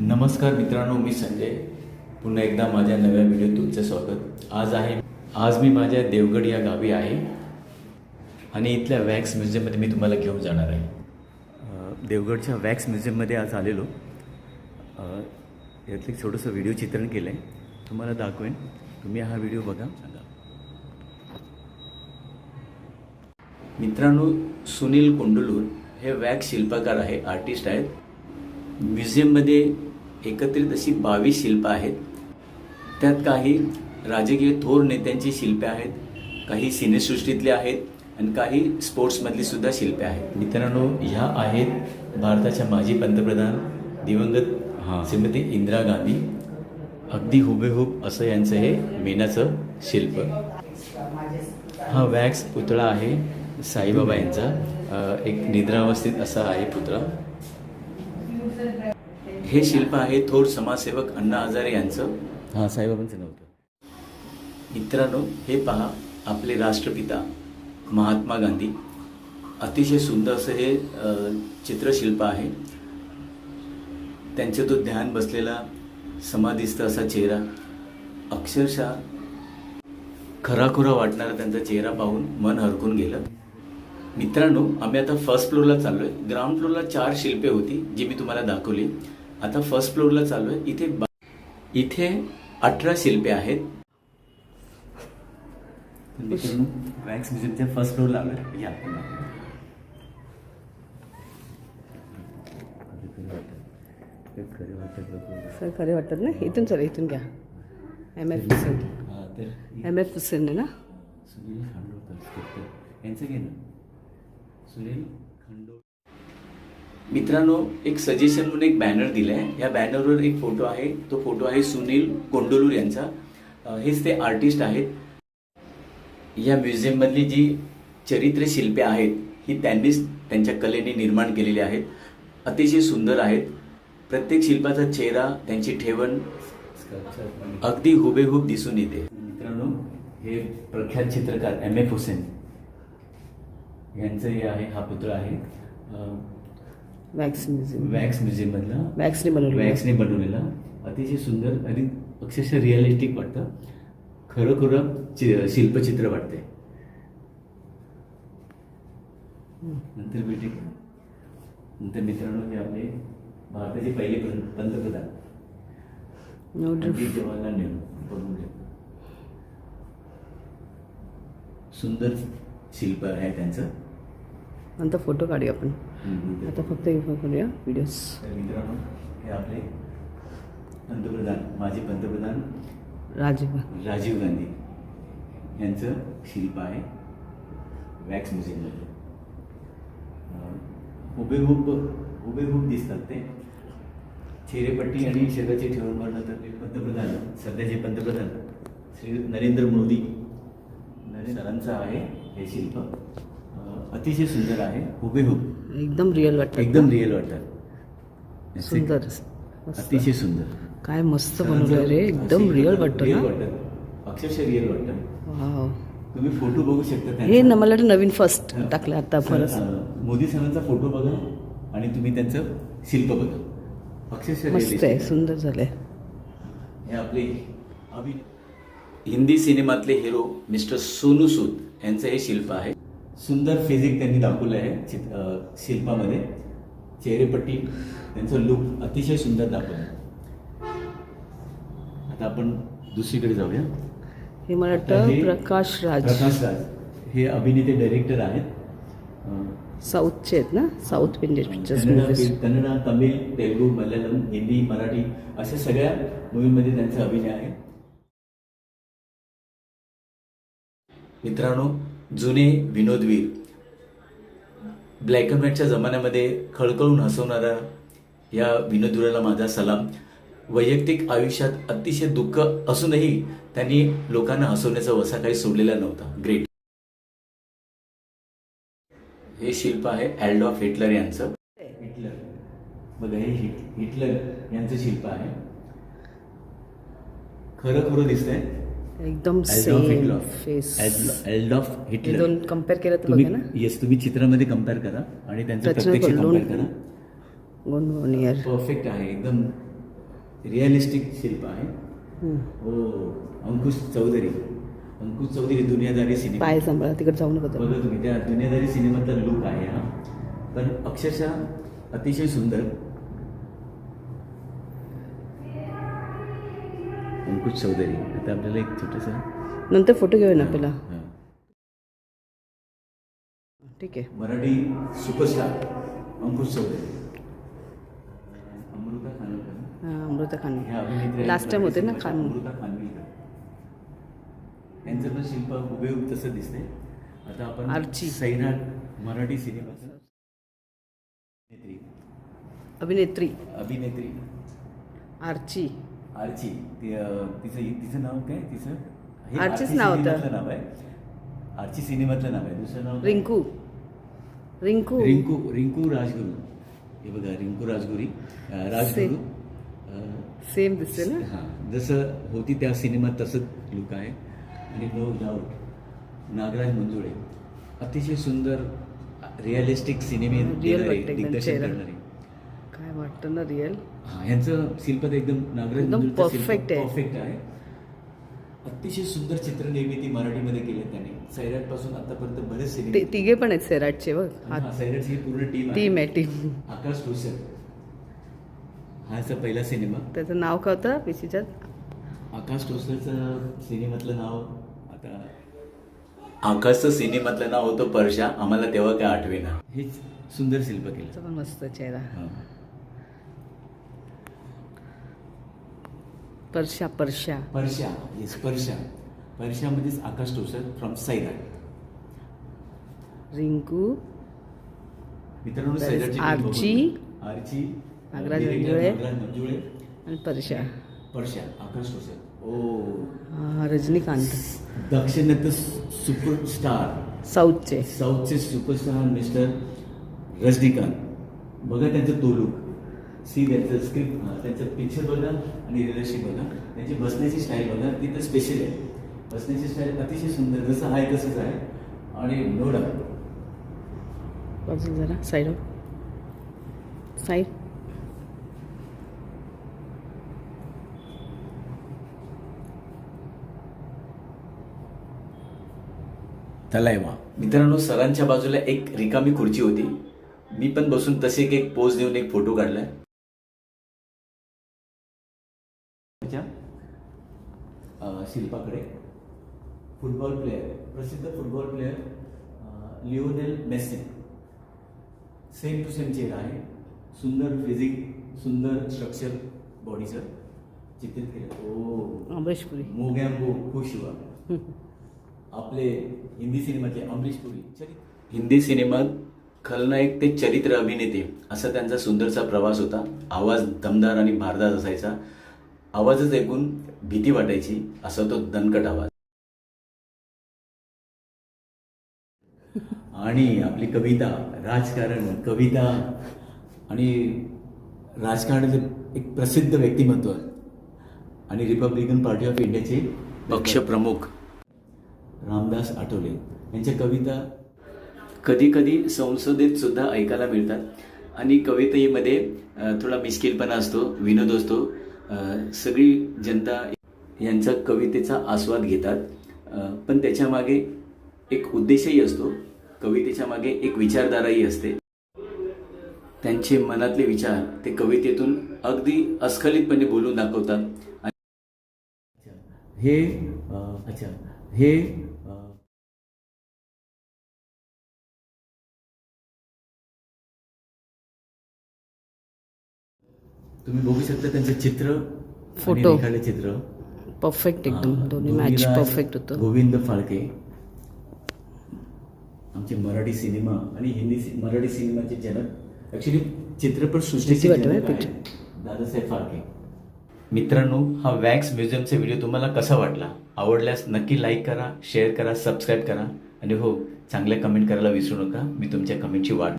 नमस्कार मित्रांनो मी संजय. पुन्हा एकदा माझ्या नव्या व्हिडिओत तुमचं स्वागत. आज आहे आज मी माझ्या देवगड या गावी आहे. आणि इथल्या वॅक्स म्युझियममध्ये मी तुम्हाला घेऊन जाणार आहे. देवगडच्या वॅक्स म्युझियममध्ये आज आलेलो. यातलं एक छोटंसं व्हिडिओ चित्रण केलं आहे तुम्हाला दाखवेन. तुम्ही हा व्हिडिओ बघा. सांगा. मित्रांनो सुनील कोंडलूर हे वॅक्स शिल्पकार आहे आर्टिस्ट आहेत. म्युझियममध्ये एकत्रित अशी बावीस शिल्पं आहेत. त्यात काही राजकीय थोर नेत्यांची शिल्पे आहेत काही सिनेसृष्टीतले आहेत आणि काही स्पोर्ट्समधली सुद्धा शिल्पे आहेत. मित्रांनो ह्या आहेत भारताच्या माजी पंतप्रधान दिवंगत हां. श्रीमती इंदिरा गांधी. अगदी हुबेहूब असं यांचं हे मेणाचं शिल्प. हा वॅक्स पुतळा आहे साईबाबा यांचा. एक निद्रावस्थित असा आहे पुतळा. हे शिल्प आहे थोर समाजसेवक अण्णा हजारे यांचं. हा साईबाबांचं नव्हतं मित्रांनो हे पहा आपले राष्ट्रपिता महात्मा गांधी. अतिशय सुंदर असं हे चित्रशिल्प आहे. त्यांचे तो ध्यान बसलेला समाधिस्थ असा चेहरा. अक्षरशः खराखुरा वाटणारा त्यांचा चेहरा पाहून मन हरकून गेलं. मित्रांनो आम्ही आता फर्स्ट फ्लोअरला चाललोय. ग्राउंड फ्लोअरला चार शिल्पे होती जी मी तुम्हाला दाखवली. आता फर्स्ट फ्लोअरला चाललोय इथे बा- इथे अठरा शिल्पे आहेत. वॅक्स म्युझियमच्या फर्स्ट फ्लोअरला आलोय. या. सर खरे वाटतात ना? इथून चला इथून घ्या. एम एफ हुसेन तर एम एफ हुसेन आहे ना? सुनील खांडोळकर यांचं घे ना. सुनील खांडोळ मित्रांनो एक सजेशन म्हणून एक बॅनर दिलाय. या बॅनरवर एक फोटो आहे. तो फोटो आहे सुनील कोंडोलूर यांचा. हेच ते आर्टिस्ट आहेत. या म्युझियममधली जी चरित्र शिल्पे आहेत ही त्यांनीच त्यांच्या कलेने निर्माण केलेली आहेत. अतिशय सुंदर आहेत. प्रत्येक शिल्पाचा चेहरा त्यांची ठेवण अगदी हुबेहूब दिसून येते. मित्रांनो हे प्रख्यात चित्रकार एम एफ हुसेन यांचं हे आहे हा पुत्र आहे. वॅक्स म्युझियम वॅक्स म्युझियम मधला. वॅक्सने बनवलेलं. वॅक्सने बनवलेला. अतिशय सुंदर आणि अक्षरशः रिअलिस्टिक वाटतं. खरोखरं चि- शिल्पचित्र वाटते नंतर भेटे नंतर मित्रांनो हे आपले भारताचे पहिले पंतप्रधान. जवाहरलाल नेहरू. सुंदर शिल्प आहे त्यांचं. नंतर फोटो काढूया आपण. आता फक्त हे करूया व्हिडिओज हे आपले पंतप्रधान माजी पंतप्रधान राजीव राजीव गांधी. यांचं शिल्प आहे वॅक्स म्युझियममध्ये हुबेहूब हुबेहूब दिसतात ते. चेहरेपट्टी आणि शरीराची ठेवण म्हणलं तर ते पंतप्रधान सध्याचे पंतप्रधान श्री नरेंद्र मोदी नरेंद्र सरांचं आहे हे शिल्प. अतिशय सुंदर आहे हुबेहूब एकदम रिअल वाटतात एकदम रिअल वाटतात. सुंदर. अतिशय सुंदर. काय मस्त बनवलंय रे. एकदम रिअल वाटतं रिअल ना? वाटतं. अक्षरशः रिअल वाटतं. तुम्ही फोटो बघू शकता. हे ना मला वाटतं नवीन फर्स्ट टाकलं आता परत. मोदी सरांचा फोटो बघा आणि तुम्ही त्यांचं शिल्प बघा. अक्षरशः मस्त आहे. सुंदर झालंय. हे आपले अभि हिंदी सिनेमातले हिरो मिस्टर सोनू सूद यांचं हे शिल्प आहे. सुंदर फिजिक त्यांनी दाखवलं आहे चित- अं, शिल्पामध्ये. चेहरेपट्टी त्यांचं लुक अतिशय सुंदर दाखवलं आता आपण दुसरीकडे जाऊया. हे मला वाटतं प्रकाश राज. प्रकाश राज. हे अभिनेते डायरेक्टर आहेत. साऊथचे आहेत ना? South Indian pictures Kannada Tamil Telugu Malayalam Hindi Marathi अशा सगळ्या मूवीमध्ये त्यांचा अभिनय आहे. मित्रांनो जुने विनोदवीर. ब्लॅक अँड व्हाईटच्या जमान्यामध्ये खळखळून हसवणारा या विनोदवीराला माझा सलाम. वैयक्तिक आयुष्यात अतिशय दुःख असूनही त्यांनी लोकांना हसवण्याचा वसा काही सोडलेला नव्हता. ग्रेट हे शिल्प आहे ॲल्डॉफ हिटलर यांचं. हिटलर बघा हे हिट- हिटलर यांचं शिल्प आहे. खरं खरं दिसतंय. एकदम सेम फेस हिटलर दोन कंपेअर केलं तर बघा ना. येस तुम्ही चित्रामध्ये कंपेअर करा आणि त्यांचं प्रत्यक्ष कंपेअर करा. परफेक्ट आहे. एकदम रिअलिस्टिक शिल्प आहे. हो अंकुश चौधरी. अंकुश चौधरी दुनियादारी सिनेमा पाय सांभाळा तिकडे जाऊ नका. बघा तुम्ही त्या दुनियादारी सिनेमातला लुक आहे हा. पण अक्षरशः अतिशय सुंदर. अंकुश चौधरी आता आपल्याला एक छोटस नंतर फोटो घेऊया ना आपल्याला ठीक आहे मराठी सुपरस्टार अंकुश चौधरी अमृता खानोलकर हा, अमृता ह्या खान अभिनेत्री लास्ट टाइम होते ना खान अमृता खानविलकर यांचं पण शिल्प हुबेहूब तसं दिसते आता आपण आर्ची. सैराट मराठी सिनेमाचं अभिनेत्री. अभिनेत्री. अभिनेत्री. आर्ची. आर्ची. तिचं तिचं नाव काय? तिचं? हे आर्चीच आर्ची नाव होतं. नाव आहे. आर्ची सिनेमातलं नाव आहे. दुसरं नाव? रिंकू. रिंकू. रिंकू रिंकू राजगुरू. हे बघा रिंकू राजगुरी. राजगुरू. सेम. दिसते ना? हां जसं होती त्या सिनेमात तसंच लुक आहे. आणि नो डाऊट नागराज मंजुळे. अतिशय सुंदर रिअलिस्टिक सिनेमे दिग्दर्शन. करणारे. वाटतं ना रिअल? हा यांचं शिल्प तर एकदम नागराज perfect आहे. परफेक्ट आहे. अतिशय सुंदर चित्र निर्मिती मराठीमध्ये केली त्यांनी. सैराटपासून आतापर्यंत बरेच तिघे पण आहेत सैराटचे बघ. हा, सैराटची ही पूर्ण टीम टीम आहे. टीम आकाश ठोसर हा याचा पहिला सिनेमा त्याचं नाव काय होतं? पिशीच्यात आकाश ठोसरचं सिनेमातलं नाव आता आकाशचं सिनेमातलं नाव होतं परशा. आम्हाला तेव्हा काय आठवेना. हेच सुंदर शिल्प केलं. मस्त चेहरा. परशा परशा परशा येस परशा परशामध्येच आकाश ठोसर फ्रॉम सैराट रिंकू. मित्रांनो सैराटची आर्ची. आर्ची नागराज मंजुळे. मंजुळे. आणि परशा परशा आकाश ठोसर ओ. रजनीकांत. दक्षिणात सुपरस्टार साऊथचे. साऊथचे सुपरस्टार मिस्टर रजनीकांत. बघा त्यांचं तो लुक सी त्यांचं स्क्रिप्ट त्यांचं पिक्चर बघा आणि रिलेशनशिप बघा त्यांची बसण्याची स्टाईल बघा ती तर स्पेशल आहे. बसण्याची स्टाईल अतिशय सुंदर जसं आहे तसंच आहे. आणि नो डाऊट बाजू जरा साईड साईड तलायवा मित्रांनो सरांच्या बाजूला एक रिकामी खुर्ची होती. मी पण बसून तसे एक एक पोज देऊन एक फोटो काढलाय त्याच्या, अं, शिल्पाकडे. फुटबॉल प्लेअर प्रसिद्ध football player Lionel Messi same to same चेहरा आहे. सुंदर फिजिक सुंदर स्ट्रक्चर बॉडीचं चित्रित केलं. ओ अमरीशपुरी मोगॅम्बो खुश हुआ. आपले हिंदी सिनेमातले अमरीश पुरी चरित्र. हिंदी सिनेमात खलनायक ते चरित्र अभिनेते असा त्यांचा सुंदरसा प्रवास होता. आवाज दमदार आणि भारदार असायचा. आवाजच ऐकून भीती वाटायची असा तो दणकट आवाज. आणि आपली कविता राजकारण कविता आणि राजकारणाचे एक प्रसिद्ध व्यक्तिमत्व आणि रिपब्लिकन पार्टी ऑफ इंडियाचे पक्षप्रमुख रामदास आठवले यांच्या कविता कधी कधी संसदेत सुद्धा ऐकायला मिळतात. आणि कवितेमध्ये थोडा मिश्किलपणा असतो विनोद असतो. सगळी जनता यांचा कवितेचा आस्वाद घेतात. पण त्याच्यामागे एक उद्देशही असतो. कवितेच्या मागे एक विचारधाराही असते. त्यांचे मनातले विचार ते कवितेतून अगदी अस्खलितपणे बोलून दाखवतात. हे अच्छा. हे तुम्ही बघू शकता त्यांचं चित्र फोटो. चित्र. परफेक्ट एकदम. दोन्ही मॅच परफेक्ट होतं. गोविंद फाळके. आमचे मराठी सिनेमा आणि हिंदी मराठी सिनेमाचे जनक ऍक्च्युली चित्रपट सृष्टीचे दादासाहेब फाळके. मित्रांनो हा वॅक्स म्युझियमचा व्हिडिओ तुम्हाला कसा वाटला? आवडल्यास नक्की लाईक करा शेअर करा सबस्क्राईब करा. आणि हो चांगल्या कमेंट करायला विसरू नका. मी तुमच्या कमेंटची वाट